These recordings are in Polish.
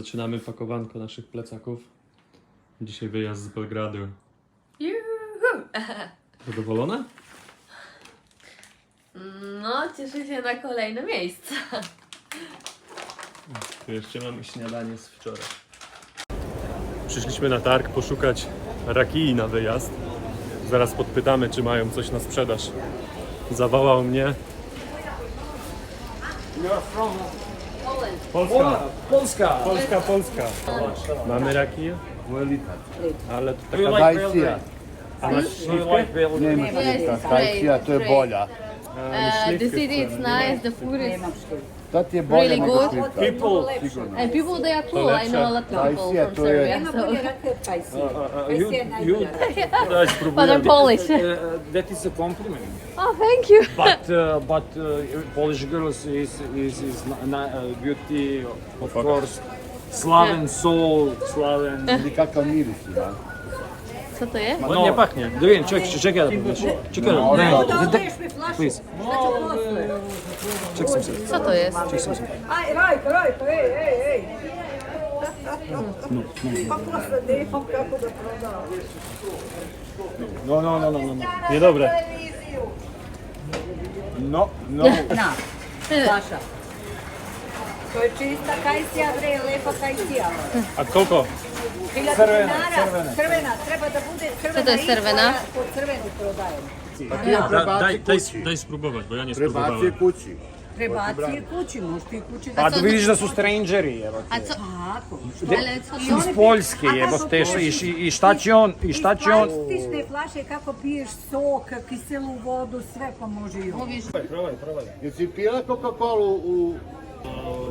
zaczynamy pakowanko naszych plecaków. Dzisiaj wyjazd z Belgradu. Juhu! Zadowolona? No, cieszę się na kolejne miejsca. Tu jeszcze mamy śniadanie z wczoraj. Przyszliśmy na targ poszukać rakii na wyjazd. Zaraz podpytamy, czy mają coś na sprzedaż. Zawołał mnie. Polska, Polska. Polska, Polska. Mamy rakiję, ale to taka Tajsija. a masz śliwkę? Slika. it's Tajsija, great, to je great. Bolja. Uh, the city is nice, the food is Ta ti je bolja Really nego good. slika. People. Sigurno. and people they are cool. I know a lot of people from Serbia. Nema So. bolje rakije od Pajsije. you, Pajsija je najbolja rakija. Daj But spróbuję. I'm Polish. Uh, that is a compliment. Oh, thank you. But uh, but uh, Polish girls is is is na, na, uh, beauty of course. Slaven soul, Slaven. Vidi miris ima. Co to jest? Ładnie pachnie. Da vidim, čekaj, čekaj da pogledaš. Čekaj, No, ne, no. please. Ček sam se, Co to jest? ček sam se. Aj, Rajko, Rajko, ej, ej, ej. Pa posle nemam kako da prodam. No, no, no, no, no, no. Niedobre. No, no. Na, Saša. To je čista kajsija, bre, lepa kajsija. A koliko? Crvena, crvena. crvena, treba da bude crvena. Co to jest i crvena? Po crvenu prodajem. Ti je Da, prebaci daj, daj, spróbować, bo ja nie Prebaci je spróbowałem. kući. Prebaci je kući, možeš ti kući da... Pa da vidiš da su strangeri, evo A te. co? Tako. Iz? Poljske, A evo te, i, i šta će on, i šta će on... Iz plastične flaše kako piješ sok, kiselu vodu, sve pa može i ovo. Mówisz, Jesi pila Coca-Colu u...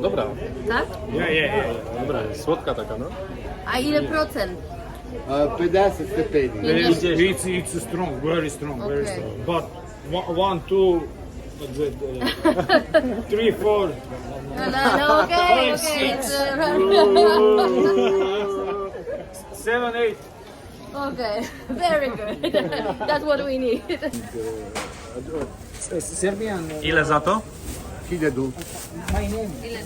Dobra, tak? Je, je, je. dobra, słodka taka, no. A ile procent? a, 50 stepeni? It's, it's, it's strong, very strong, very Okay. strong. But one, one two, the, the, three, four, No, no, no, okay, okay. It's, uh, seven, eight. okay, very good. That's what we need. Serbian. Ile za to? Hiljadu. Ile?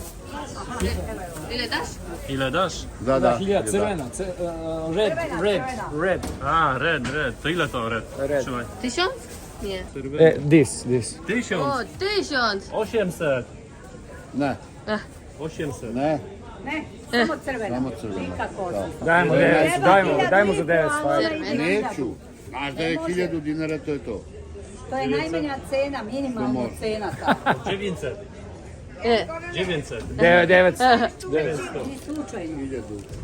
Ile dasz? Ile dasz? Da, da. Hiljada, crvena, ce, uh, red, red, red. A, red, red. To ile to red? Red. Trzymaj. Tysiąc? Nie. Uh, this, this. Tysiąc. O, tysiąc! Osiemset. Ne, Osiemset. ne, Ne, samo crvena. samo crveno. Nikako Da. Dajmo Ne, devet, Treba dajmo, hiljadu dajmo i za po, devet ali stvari. ona ide Neću. Znaš da je hiljadu dinara, to je to. To je najmanja cena, minimalna cena ta. Dziewięćset. E, Dziewięćset. Devet, devet. Ni slučajno.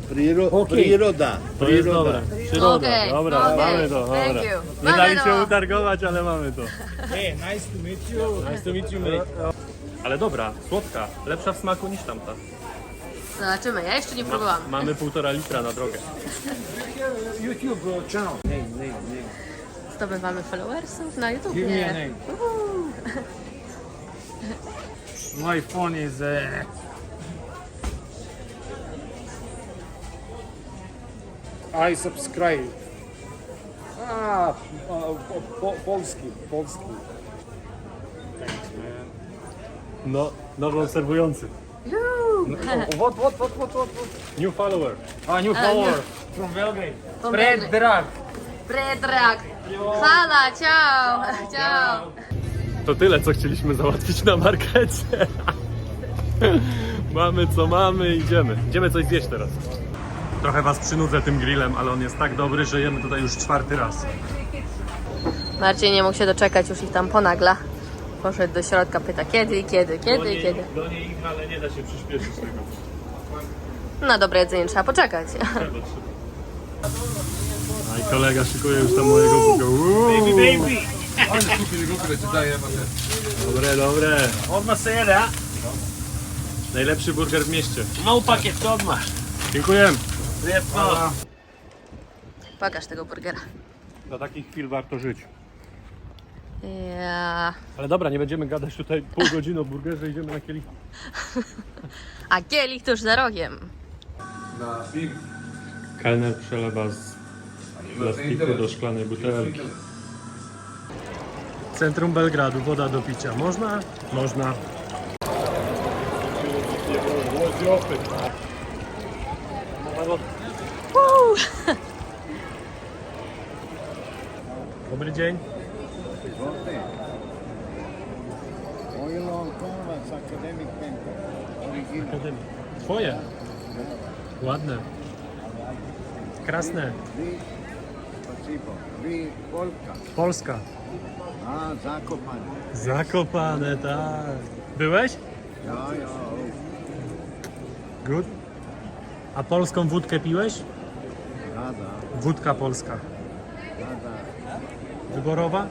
Priro. Priroda. To jest Priroda. dobre. Przyroda. Okej, Dobra, okej. mamy to. Thank Dobra. you. Nie dali się utargować, ale mamy to. Hey, nice to meet you. Nice to meet you, mate. Ale dobra, słodka. Lepsza w smaku niż tamta. zobaczymy, ja jeszcze nie próbowałam. Mamy półtora litra na drogę. YouTube channel. Name, name, name. Zdobywamy followersów na YouTube? Give me a Nie. name. My phone is... Uh, I subscribe. Ah, uh, po, po, polski, polski. Thanks, man. No, nowy obserwujący. Juuu. What, what, what, what, what, what? New follower. A, new follower from Belgrade. From Fred Belgrade. Drag. Predrag. Hala, ciao. Ciao. To tyle, co chcieliśmy załatwić na markecie. mamy co mamy, idziemy. Idziemy coś zjeść teraz. Trochę was przynudzę tym grillem, ale on jest tak dobry, że jemy tutaj już czwarty raz. Marcin nie mógł się doczekać, już ich tam ponagla. Poszedł do środka, pyta kiedy, kiedy, kiedy, kiedy. Do niej ich, ale nie da się przyspieszyć tego. Na dobre jedzenie trzeba poczekać. Trzeba, trzeba. A i kolega szykuje już tam mojego buga. Baby, baby! Dobre, dobre. Odmah se jede, a? Najlepszy burger w mieście. Imamo paket odmah. Dziękuję. Lijepo. Pokaż tego burgera. Dla takich chwil warto żyć. Ja. Ale dobra, nie będziemy gadać tutaj pół godziny o burgerze, idziemy na kielich. A kielich tuż za rogiem. Kelner przelewa z plastiku do szklanej butelki. Centrum Belgradu, woda do picia. Można? Można. Woo! Dobry dzień. Oil on canvas, academic painter. Original. Akademii. Twoje. Ładne. Krasne. Vi, Polka. Polska. A, Zakopane. Zakopane, tak. Byłeś? Ja, ja. Good. A polską wódkę piłeś? Da, da, Wódka polska. da, da. Wyborowa? E,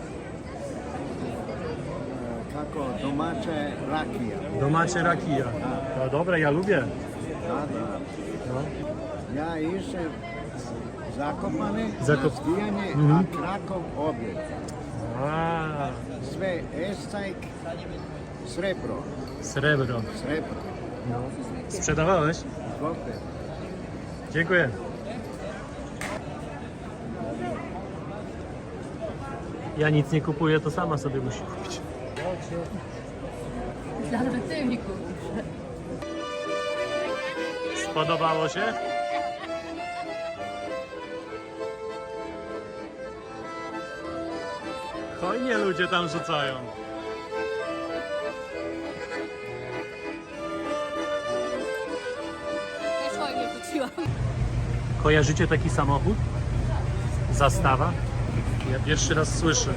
Kako domaće rakija. Domacie rakija. No dobre, ja lubię. Da, da. No. Ja išem Zakopane, Zakop- skijanje, Mhm. a Krakov objed. A, Sve Escajk, srebro, srebro. srebro. No. Sprzedawałeś? Izvolite. Dziękuję. Ja nic nie kupuję, to sama sobie musi kupić. Że ty mi kupisz. Się? Hojnie ludzie tam rzucają. Też fajnie wróciłam. Kojarzycie taki samochód? Zastawa? Ja pierwszy raz słyszę.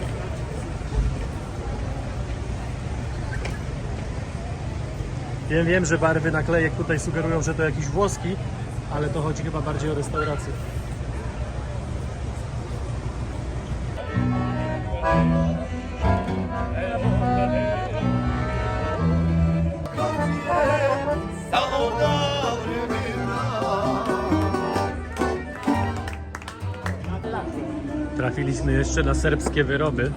Wiem, wiem, że barwy naklejek tutaj sugerują, że to jakiś włoski, ale to chodzi chyba bardziej o restaurację. Trafiliśmy jeszcze na serbskie wyroby.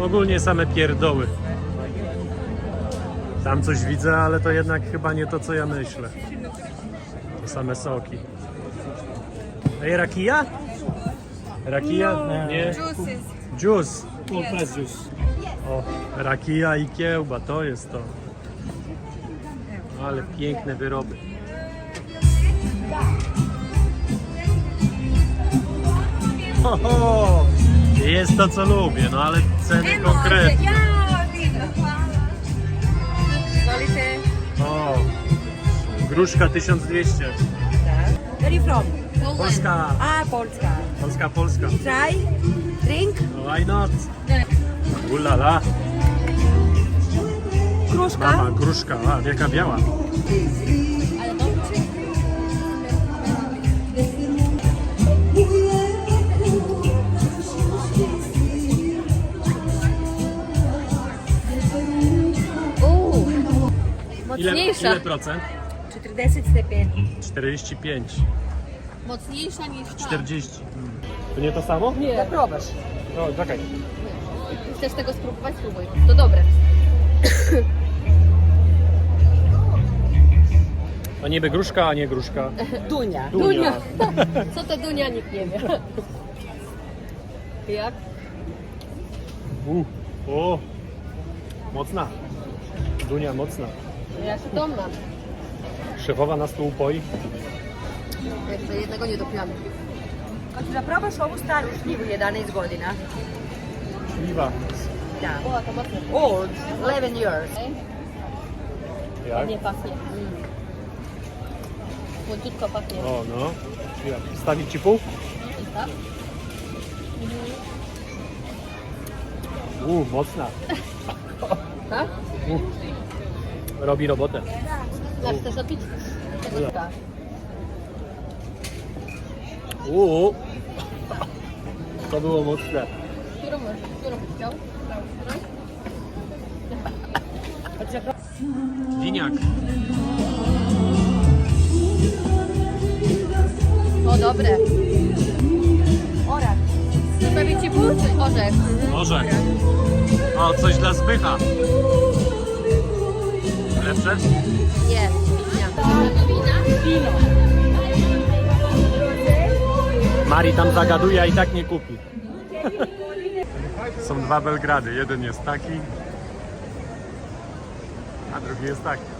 Ogólnie same pierdoły. Tam coś widzę, ale to jednak chyba nie to, co ja myślę. To same soki. Ej, rakija? Rakija? Nie. Juice. Full press juice. O, rakija i kiełba, to jest to. Ale piękne wyroby. Ho, ho. Jest to, co lubię, no ale ceny konkretne. O, gruszka 1200. Where are you from? Polska, A, Polska. Polska, Polska. Try, drink, why not? Ulala, kruszka. mama, gruszka, a wielka biała. Uuu, Ile, mocniejsza. ile procent? 40 stepeni. 45, Mocniejsza niż ta. 40. Mm. To nie to samo? Nie. Probaš. No, czekaj. Chcesz tego spróbować? Spróbuj. To dobre. To niby gruszka, a nie gruszka. Dunja. Dunia. Co to Dunia nikt nie wie. Jak? U, o, mocna. Dunia mocna. Ja się domna. Szefowa nas tu upoi. Jeszcze jednego nie dopiłam. Hoćeš da probaš ovu staru šljivu 11 godina? Śliwa. Da. Old, 11 years. Jak? Nie pachnie. Mm. Słodziutko pachnie. O, no. Śliwa. Stawić ci pół? I tak? U, mocna. Tak? U. Robi robotę. Znasz też napić? Tak. U. To było mocne. Którą, którą byś chciał? Winiak. O, dobre. Orak. Zostawić ci pół czy orzech? Orzech. O, coś dla Zbycha. Lepsze? Nie. Wina. Mari tam zagaduje, a i tak nie kupi. Są dwa Belgrady. Jeden jest taki, a drugi jest taki.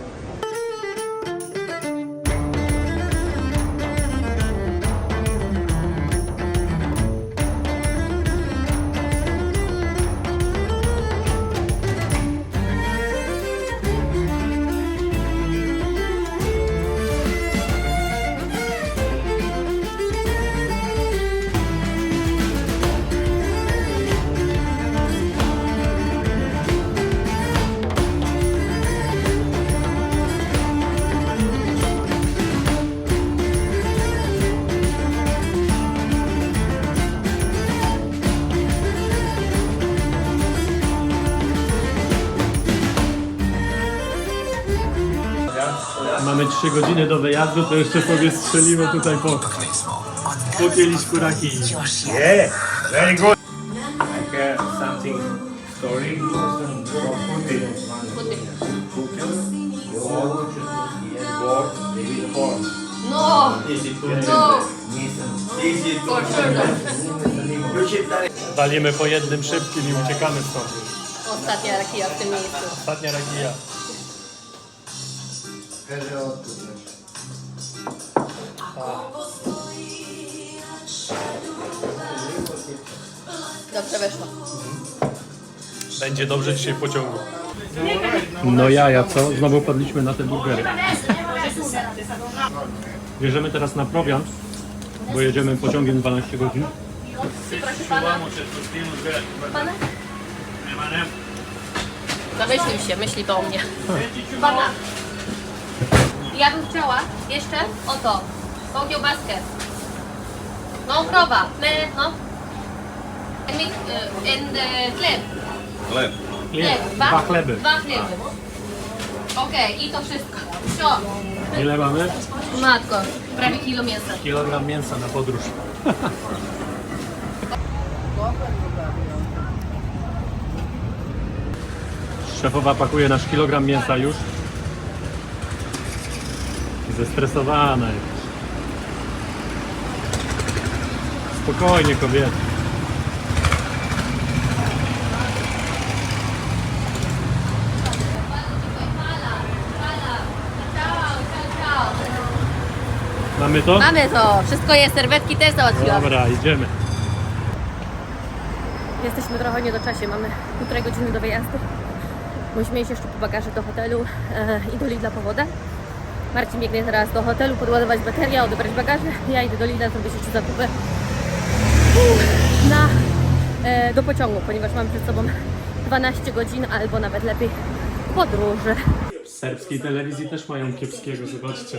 Godziny do wyjazdu, to jeszcze sobie strzelimy tutaj po, po kieliszku rakii. Yeah, very good. Like uh, something story. Putin. No, no, Walimy po jednym szybkim i uciekamy stąd. Ostatnia rakija w tym miejscu. Ostatnia rakija. Dobrze weszło. Będzie dobrze dzisiaj w pociągu. No jaja, co? Znowu padliśmy na te burgery. Bierzemy teraz na prowiant, bo jedziemy pociągiem 12 godzin. Zamyślił się, myśli to o mnie. Pana. Ja bym chciała jeszcze o to, tą kiełbaskę. No, krowa, my, no. And, mi- y, and uh, chleb. Chleb. Chleb, Dwa chleby. Dwa chleby. Okej, i to wszystko. Co? Ile mamy? Matko, prawie kilo mięsa. Kilogram mięsa na podróż. Szefowa pakuje nasz kilogram mięsa już. Zestresowana jest. Spokojnie kobieta. Mamy to? Mamy to, wszystko jest, serwetki też załatwiłam. Dobra, idziemy. Jesteśmy trochę nie do czasie, mamy półtorej godziny do wyjazdu. Musimy iść jeszcze po bagaże do hotelu e, i do Lidla po wodę. Marcin biegnie teraz do hotelu, podładować baterię, odebrać bagaże. Ja idę do Lidla zrobić jeszcze zakupy na, e, do pociągu, ponieważ mam przed sobą 12 godzin albo nawet lepiej podróży. W serbskiej telewizji też mają kiepskiego, zobaczcie.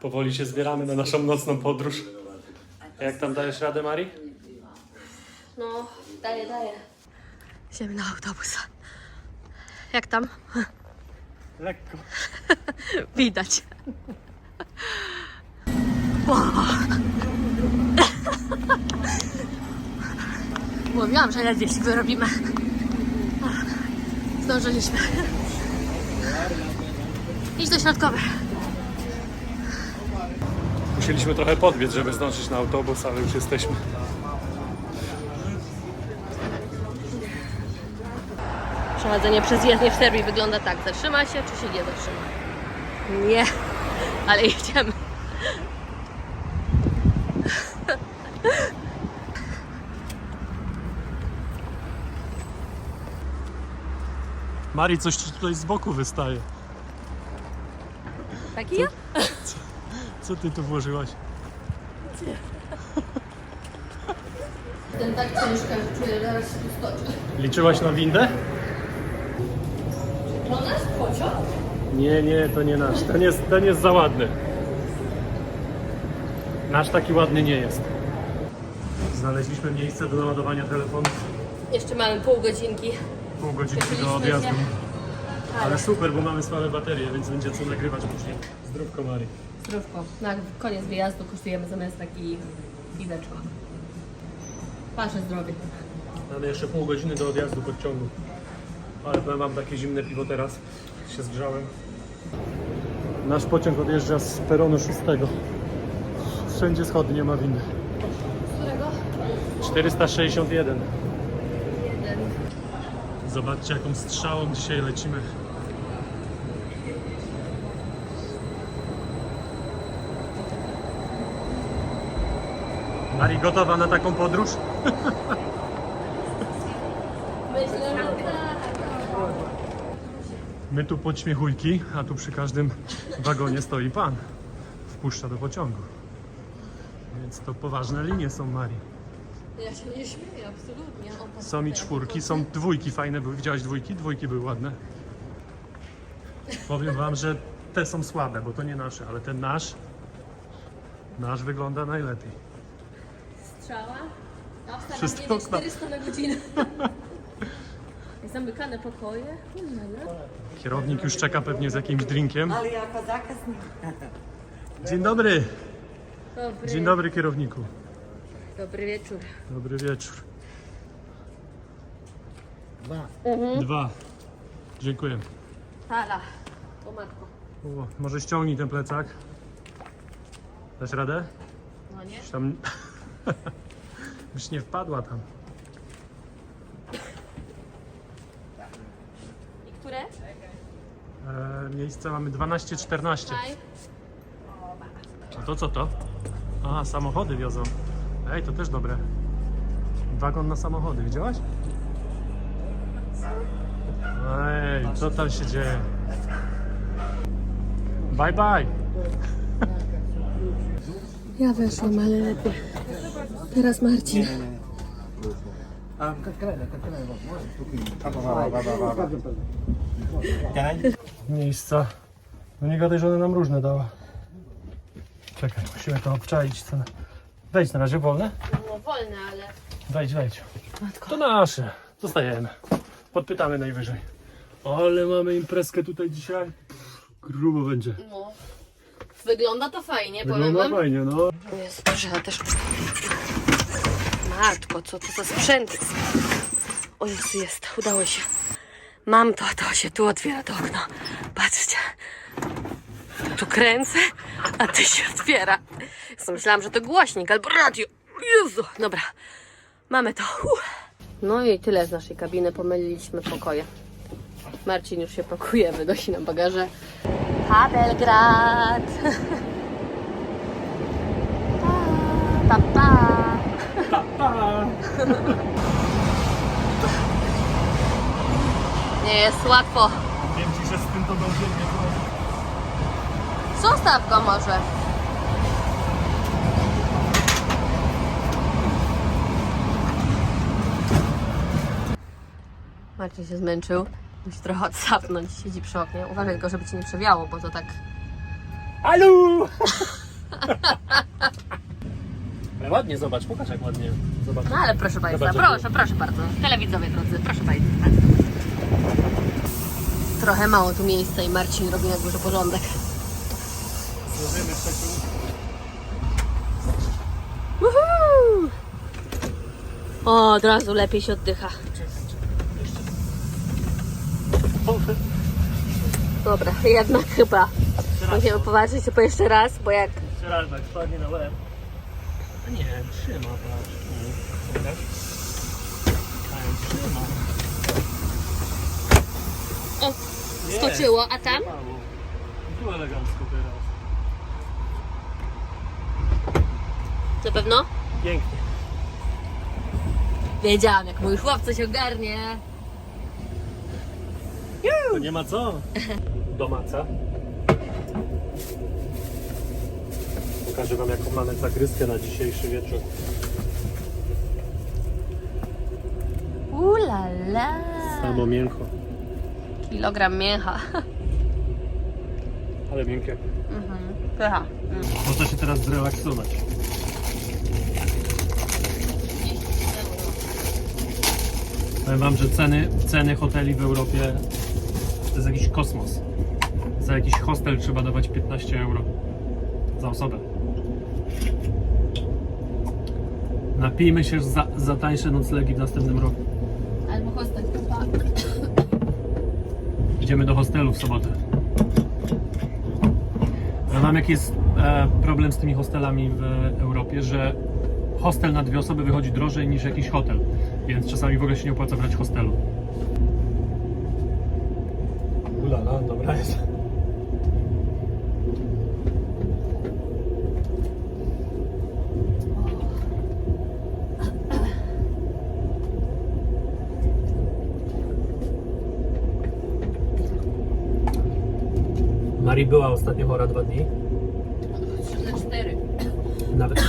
Powoli się zbieramy na naszą nocną podróż. Jak tam dajesz radę, Mari? No, daję, daję. Idziemy na autobus. Jak tam? Lekko. Widać. Mówiłam, że ledwie się wyrobimy. Zdążyliśmy. Idź do środkowej. Musieliśmy trochę podbiec, żeby zdążyć na autobus, ale już jesteśmy. Przechodzenie przez jezdnię w Serbii wygląda tak. Zatrzyma się, czy się nie zatrzyma? Nie, ale jedziemy. Mari, coś ci tutaj z boku wystaje. Taki ja? Co ty tu włożyłaś? Ten tak ciężka, że czuję, zaraz się tu skoczy. Liczyłaś na windę? To nasz pociąg? Nie, nie, to nie nasz. Ten jest, ten jest za ładny. Nasz taki ładny nie jest. Znaleźliśmy miejsce do naładowania telefonu. Jeszcze mamy pół godzinki. Pół godzinki do odjazdu. się. Ale super, bo mamy słabe baterie, więc będzie co nagrywać później. Zdrówko Mari. Zdrówko. Na koniec wyjazdu kosztujemy zamiast taki wideczko. Wasze zdrowie. Mamy jeszcze pół godziny do odjazdu pociągu. Ale powiem wam takie zimne piwo teraz. Się zgrzałem. Nasz pociąg odjeżdża z peronu 6. Wszędzie schody, nie ma windy. Którego? 461. Jeden. Zobaczcie jaką strzałą dzisiaj lecimy. Mari gotowa na taką podróż? Myślę, że tak. My tu podśmiechujki, a tu przy każdym wagonie stoi pan. Wpuszcza do pociągu. Więc to poważne linie są Mari. Ja się nie śmieję, absolutnie. O, Są i czwórki, są dwójki fajne były. Widziałaś dwójki? Dwójki były ładne. Powiem wam, że te są słabe, bo to nie nasze, ale ten nasz, nasz wygląda najlepiej. Strzała? Ja wstawiam Wszystko okna. 400 na godzinę. Zamykane pokoje. Kierownik już czeka pewnie z jakimś drinkiem. Ali jako zakasnik. Dzień dobry. Dobry, Dzień dobry kierowniku. dobry wieczór. Dobry wieczór. Dwa. Dwa. Dziękuję. Hala. O matko. O, może ściągnij ten plecak. Dasz radę? No nie? Byś tam... Byś nie wpadła tam. I które? E, miejsce mamy 12-14. Taj. A to co to? A, samochody wiozą. Ej, to też dobre. Wagon na samochody, widziałaś? Ej, co tam się dzieje? Bye bye! Ja weszłam, ale lepiej. Teraz Marcin. Miejsca. No nie gadaj, że ona nam różne dała. Czekaj, musimy to obczaić. Wejdź na razie wolne. No wolne, ale... Wejdź, wejdź. To nasze. Zostajemy. Podpytamy najwyżej. Ale mamy imprezkę tutaj dzisiaj. Grubo będzie. No. Wygląda to fajnie, powiem Wygląda wam. fajnie, no. Jest dobrze, ja też Matko, co to za sprzęt? O Jezu, jest, udało się. Mam to, to się tu otwiera to okno. Patrzcie. Tu kręcę, a ty się otwiera. Ja myślałam, że to głośnik albo radio. Jezu, dobra. Mamy to. Uff. No i tyle z naszej kabiny. Pomyliliśmy pokoje. Marcin już się pakuje, wynosi nam bagaże. Habelgrad. Pa, pa. Nie jest łatwo. Wiem ci, że z tym to dobrze nie Zostaw go może. Marcin się zmęczył. Musi trochę odsapnąć. Siedzi przy oknie. Uważaj tylko, żeby ci nie przewiało, bo to tak... Alu! Ale ładnie, zobacz, pokaż jak ładnie. Zobacz. No ale proszę Państwa, Zobacz, proszę, proszę bardzo. Telewidzowie drodzy, proszę Państwa. Trochę mało tu miejsca i Marcin robi na górze porządek. Złożymy przeciw. Woohoo! O, od razu lepiej się oddycha. Dobra, jednak chyba. Musimy poważyć sobie jeszcze raz, bo jak Jeszcze raz tak spadnie na łeb. A nie, trzyma, patrz. Trzyma. O, skoczyło, a tam? Tu elegancko teraz. Na pewno? Pięknie. Wiedziałam, jak mój chłopcy się ogarnie. To nie ma co. Do maca. Pokażę wam jaką mamy zagryzkę na dzisiejszy wieczór. Ulala. Samo mięcho, Kilogram mięcha. ale miękkie. Pycha. Można się teraz zrelaksować. Powiem wam, że ceny, ceny hoteli w Europie to jest jakiś kosmos. Za jakiś hostel trzeba dawać 15 euro za osobę. Napijmy się za, za tańsze noclegi w następnym roku. Albo hostel. Idziemy do hostelu w sobotę. Mam jaki jest e, problem z tymi hostelami w Europie, że hostel na dwie osoby wychodzi drożej niż jakiś hotel, więc czasami w ogóle się nie opłaca brać hostelu. Ulala, dobra jest. Marii była ostatnio chora dwa dni. Cztery. Nawet,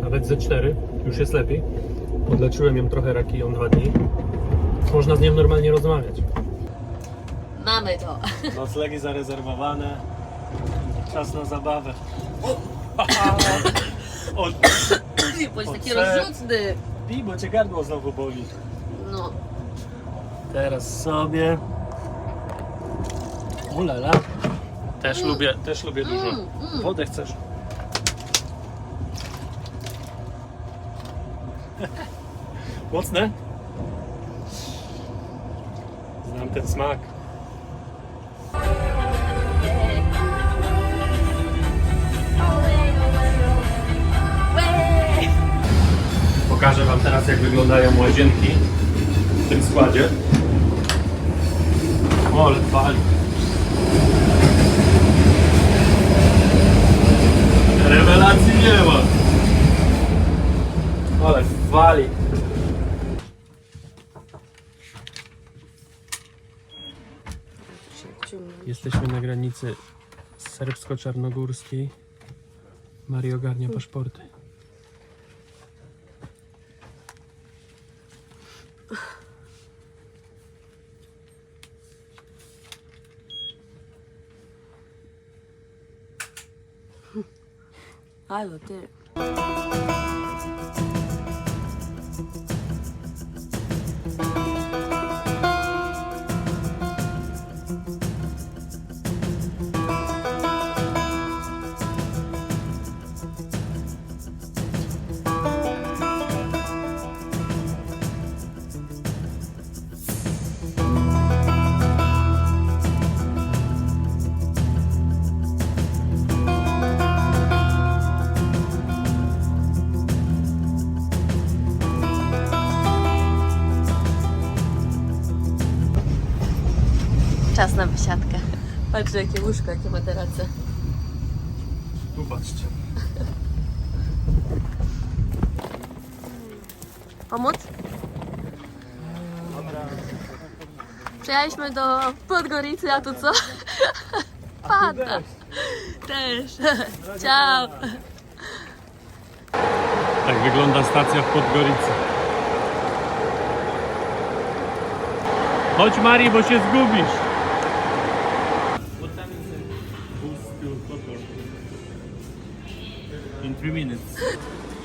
nawet ze cztery. Już jest lepiej. Podleczyłem ją trochę rakiją dwa dni. Można z nią normalnie rozmawiać. Mamy to. Noclegi zarezerwowane. Czas na zabawę. O, Bądź taki rozrzutny. pij, bo cię gardło znowu boli. No. Teraz sobie. Ulala. Też lubię, też lubię dużo. Wodę chcesz? Mocne? Znam ten smak. Pokażę Wam teraz, jak wyglądają łazienki w tym składzie. O, ale fali. Rewelacji nie ma. Ale wali. Jesteśmy na granicy serbsko-czarnogórskiej. Mario ogarnia paszporty. Ajmo, ty. Czas na wysiadkę. Patrzcie, jakie łóżko, jakie materace. Tu patrzcie. Pomóc? Przyjechaliśmy do Podgoricy, a tu co? Pada. Też. Ciao. Tak wygląda stacja w Podgoricy. Chodź Mari, bo się zgubisz.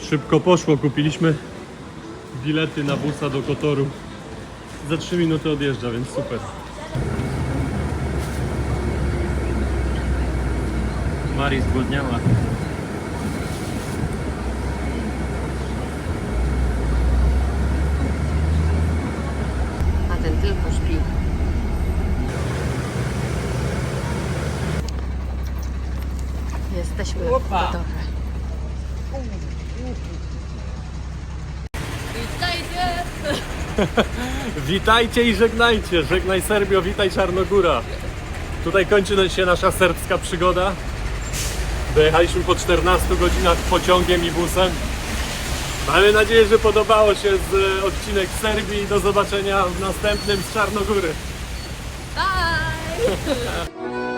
Szybko poszło, kupiliśmy bilety na busa do Kotoru. Za 3 minuty odjeżdża, więc super. Mari zgłodniała. A ten tylko śpił. Jesteśmy gotowe. Witajcie i żegnajcie. Żegnaj Serbio, witaj Czarnogóra. Tutaj kończy się nasza serbska przygoda. Dojechaliśmy po 14 godzinach pociągiem i busem. Mamy nadzieję, że podobało się z e, odcinek Serbii. Do zobaczenia w następnym z Czarnogóry. Bye!